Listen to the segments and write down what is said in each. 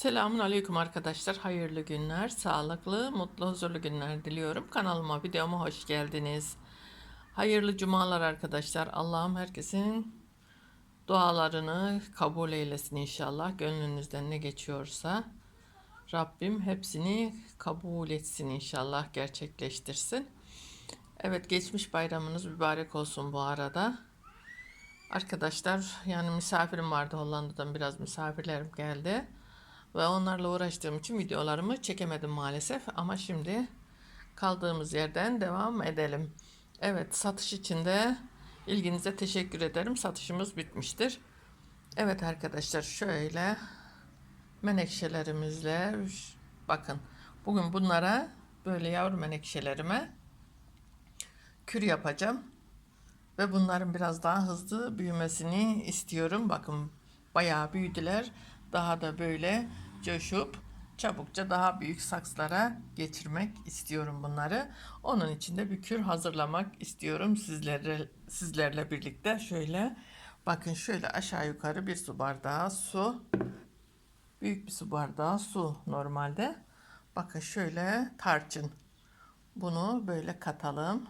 Selamun Aleyküm arkadaşlar. Hayırlı günler, sağlıklı, mutlu, huzurlu günler diliyorum. Kanalıma, videoma hoş geldiniz. Hayırlı cumalar arkadaşlar. Allah'ım herkesin dualarını kabul eylesin inşallah. Gönlünüzden ne geçiyorsa Rabbim hepsini kabul etsin inşallah, gerçekleştirsin. Evet, geçmiş bayramınız mübarek olsun bu arada. Arkadaşlar yani misafirim vardı Hollanda'dan biraz misafirlerim geldi. Ve onlarla uğraştığım için videolarımı çekemedim maalesef. Ama şimdi kaldığımız yerden devam edelim. Evet satış için de ilginize teşekkür ederim. Satışımız bitmiştir. Evet arkadaşlar şöyle menekşelerimizle bakın. Bugün bunlara böyle yavru menekşelerime kür yapacağım. Ve bunların biraz daha hızlı büyümesini istiyorum. Bakın bayağı büyüdüler. Daha da böyle coşup çabukça daha büyük sakslara geçirmek istiyorum bunları. Onun için de bir kür hazırlamak istiyorum sizlerle, sizlerle birlikte. Şöyle bakın şöyle aşağı yukarı bir su bardağı su. Büyük bir su bardağı su normalde. Bakın şöyle tarçın. Bunu böyle katalım.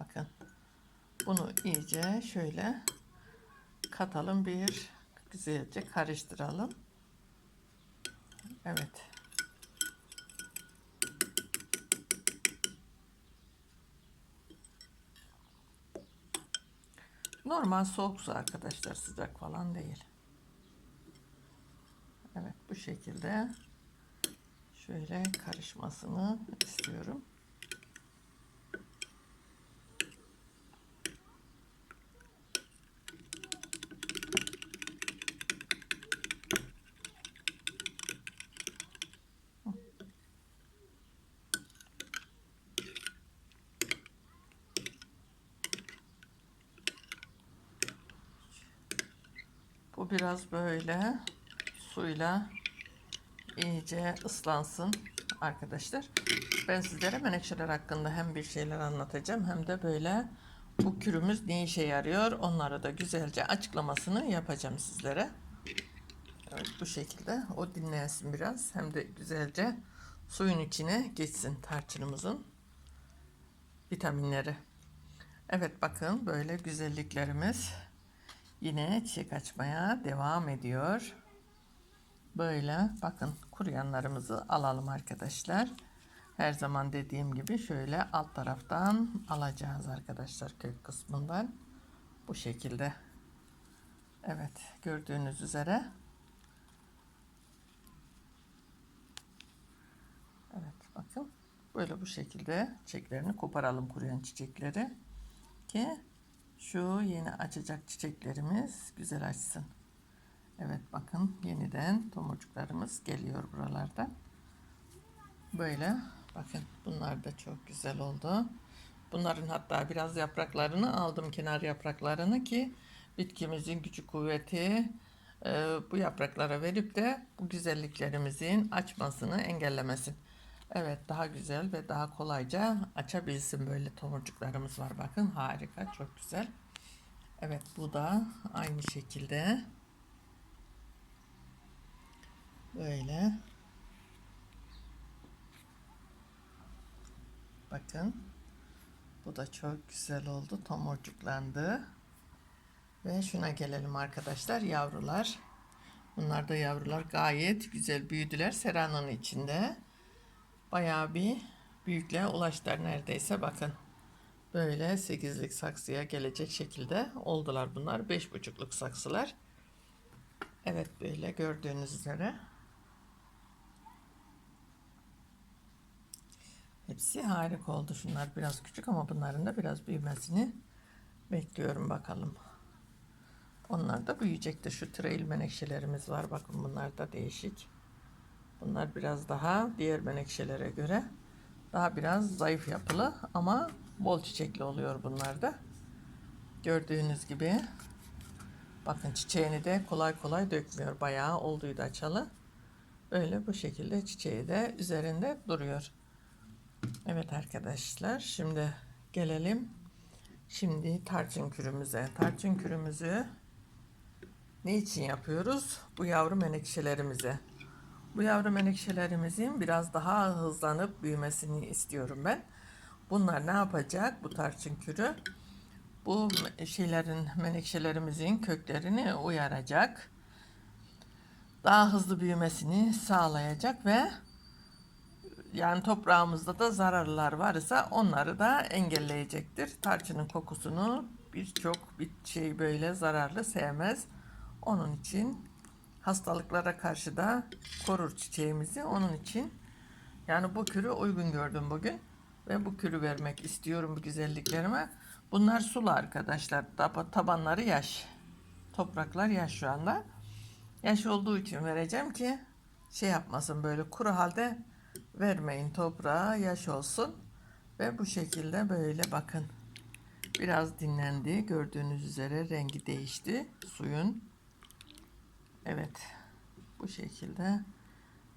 Bakın. Bunu iyice şöyle katalım bir güzelce karıştıralım. Evet. Normal soğuk su arkadaşlar sıcak falan değil. Evet bu şekilde şöyle karışmasını istiyorum. Biraz böyle suyla iyice ıslansın arkadaşlar. Ben sizlere menekşeler hakkında hem bir şeyler anlatacağım hem de böyle bu kürümüz ne işe yarıyor onları da güzelce açıklamasını yapacağım sizlere. Evet bu şekilde o dinlensin biraz hem de güzelce suyun içine geçsin tarçınımızın vitaminleri. Evet bakın böyle güzelliklerimiz yine çiçek açmaya devam ediyor. Böyle bakın kuruyanlarımızı alalım arkadaşlar. Her zaman dediğim gibi şöyle alt taraftan alacağız arkadaşlar kök kısmından. Bu şekilde. Evet gördüğünüz üzere. Evet bakın böyle bu şekilde çiçeklerini koparalım kuruyan çiçekleri ki şu yeni açacak çiçeklerimiz güzel açsın. Evet bakın yeniden tomurcuklarımız geliyor buralardan. Böyle bakın bunlar da çok güzel oldu. Bunların hatta biraz yapraklarını aldım kenar yapraklarını ki bitkimizin gücü kuvveti e, bu yapraklara verip de bu güzelliklerimizin açmasını engellemesin. Evet daha güzel ve daha kolayca açabilsin böyle tomurcuklarımız var. Bakın harika çok güzel. Evet bu da aynı şekilde. Böyle. Bakın. Bu da çok güzel oldu. Tomurcuklandı. Ve şuna gelelim arkadaşlar. Yavrular. Bunlar da yavrular gayet güzel büyüdüler. Seranın içinde. Bayağı bir büyüklüğe ulaştılar neredeyse. Bakın. Böyle 8'lik saksıya gelecek şekilde oldular bunlar. 5,5'luk saksılar. Evet böyle gördüğünüz üzere. Hepsi harika oldu. Şunlar biraz küçük ama bunların da biraz büyümesini bekliyorum bakalım. Onlar da büyüyecektir. Şu trail menekşelerimiz var. Bakın bunlar da değişik. Bunlar biraz daha diğer menekşelere göre daha biraz zayıf yapılı ama bol çiçekli oluyor bunlar da. Gördüğünüz gibi bakın çiçeğini de kolay kolay dökmüyor. Bayağı olduydu açalı. Böyle bu şekilde çiçeği de üzerinde duruyor. Evet arkadaşlar şimdi gelelim şimdi tarçın kürümüze. Tarçın kürümüzü ne için yapıyoruz? Bu yavru menekşelerimize. Bu yavru menekşelerimizin biraz daha hızlanıp büyümesini istiyorum ben. Bunlar ne yapacak? Bu tarçın kürü bu şeylerin menekşelerimizin köklerini uyaracak. Daha hızlı büyümesini sağlayacak ve yani toprağımızda da zararlar varsa onları da engelleyecektir. Tarçının kokusunu birçok bir şey böyle zararlı sevmez. Onun için hastalıklara karşı da korur çiçeğimizi. Onun için yani bu kürü uygun gördüm bugün ve bu kürü vermek istiyorum bu güzelliklerime. Bunlar sulu arkadaşlar. Tab- Tabanları yaş. Topraklar yaş şu anda. Yaş olduğu için vereceğim ki şey yapmasın böyle kuru halde vermeyin toprağa yaş olsun. Ve bu şekilde böyle bakın. Biraz dinlendi. Gördüğünüz üzere rengi değişti suyun. Evet. Bu şekilde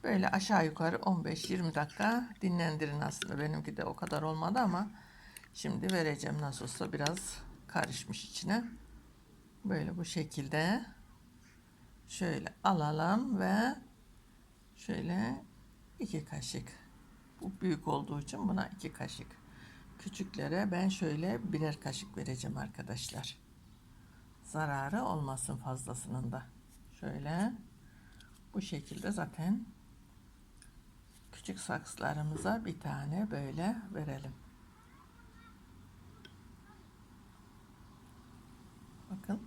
böyle aşağı yukarı 15-20 dakika dinlendirin aslında. Benimki de o kadar olmadı ama şimdi vereceğim nasıl olsa biraz karışmış içine. Böyle bu şekilde şöyle alalım ve şöyle iki kaşık. Bu büyük olduğu için buna iki kaşık. Küçüklere ben şöyle birer kaşık vereceğim arkadaşlar. Zararı olmasın fazlasının da. Şöyle bu şekilde zaten küçük saksılarımıza bir tane böyle verelim. Bakın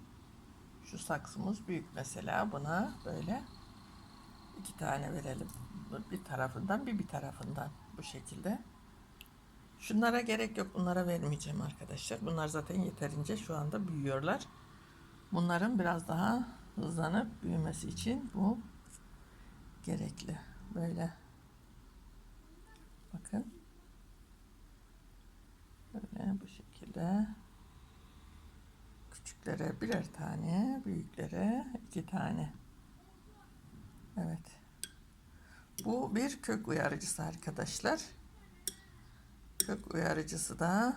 şu saksımız büyük mesela buna böyle iki tane verelim. Bir tarafından bir bir tarafından bu şekilde. Şunlara gerek yok. Bunlara vermeyeceğim arkadaşlar. Bunlar zaten yeterince şu anda büyüyorlar. Bunların biraz daha hızlanıp büyümesi için bu gerekli. Böyle bakın. Böyle bu şekilde küçüklere birer tane, büyüklere iki tane. Evet. Bu bir kök uyarıcısı arkadaşlar. Kök uyarıcısı da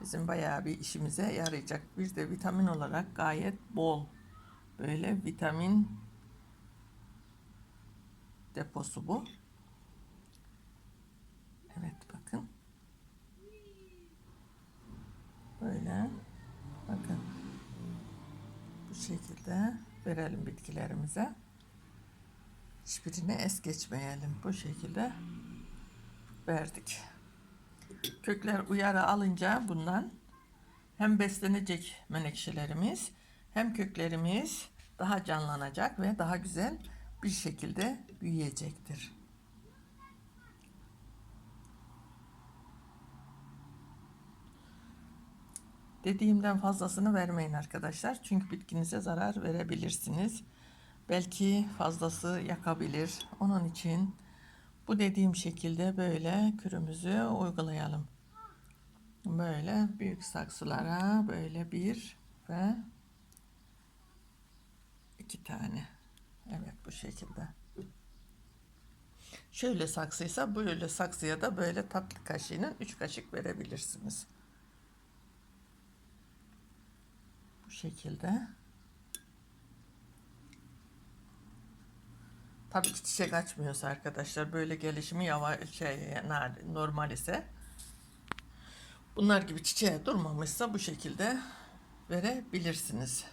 bizim bayağı bir işimize yarayacak. Bir de vitamin olarak gayet bol. Böyle vitamin deposu bu. Evet bakın. Böyle bakın. Bu şekilde verelim bitkilerimize. Hiçbirini es geçmeyelim. Bu şekilde verdik. Kökler uyarı alınca bundan hem beslenecek menekşelerimiz hem köklerimiz daha canlanacak ve daha güzel bir şekilde büyüyecektir. Dediğimden fazlasını vermeyin arkadaşlar. Çünkü bitkinize zarar verebilirsiniz. Belki fazlası yakabilir. Onun için bu dediğim şekilde böyle kürümüzü uygulayalım. Böyle büyük saksılara böyle bir ve iki tane. Evet bu şekilde. Şöyle saksıysa böyle saksıya da böyle tatlı kaşığının üç kaşık verebilirsiniz. Bu şekilde. Tabii ki çiçek açmıyorsa arkadaşlar böyle gelişimi yavaş şey normal ise bunlar gibi çiçeğe durmamışsa bu şekilde verebilirsiniz.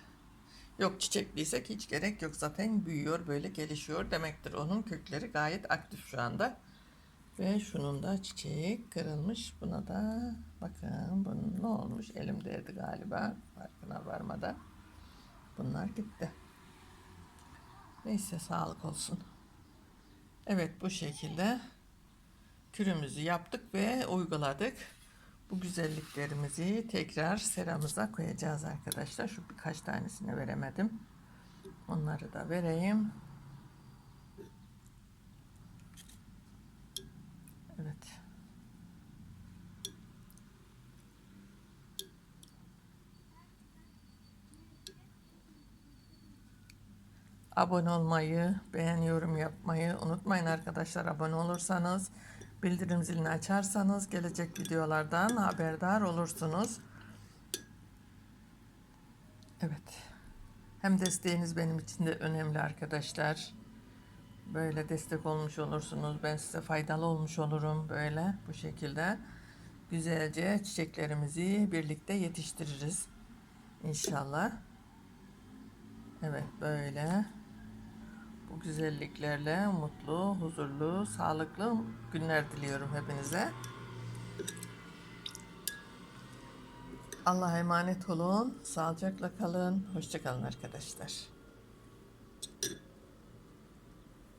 Yok çiçekliysek hiç gerek yok zaten büyüyor böyle gelişiyor demektir. Onun kökleri gayet aktif şu anda. Ve şunun da çiçeği kırılmış. Buna da bakın bunun ne olmuş elimdeydi galiba farkına varmadan. Bunlar gitti. Neyse sağlık olsun. Evet bu şekilde kürümüzü yaptık ve uyguladık. Bu güzelliklerimizi tekrar seramıza koyacağız arkadaşlar. Şu birkaç tanesini veremedim. Onları da vereyim. Evet. Abone olmayı, beğen, yorum yapmayı unutmayın arkadaşlar. Abone olursanız, bildirim zilini açarsanız gelecek videolardan haberdar olursunuz. Evet. Hem desteğiniz benim için de önemli arkadaşlar. Böyle destek olmuş olursunuz. Ben size faydalı olmuş olurum böyle bu şekilde. Güzelce çiçeklerimizi birlikte yetiştiririz. İnşallah. Evet böyle. Bu güzelliklerle mutlu, huzurlu, sağlıklı günler diliyorum hepinize. Allah'a emanet olun. Sağlıcakla kalın. Hoşçakalın arkadaşlar.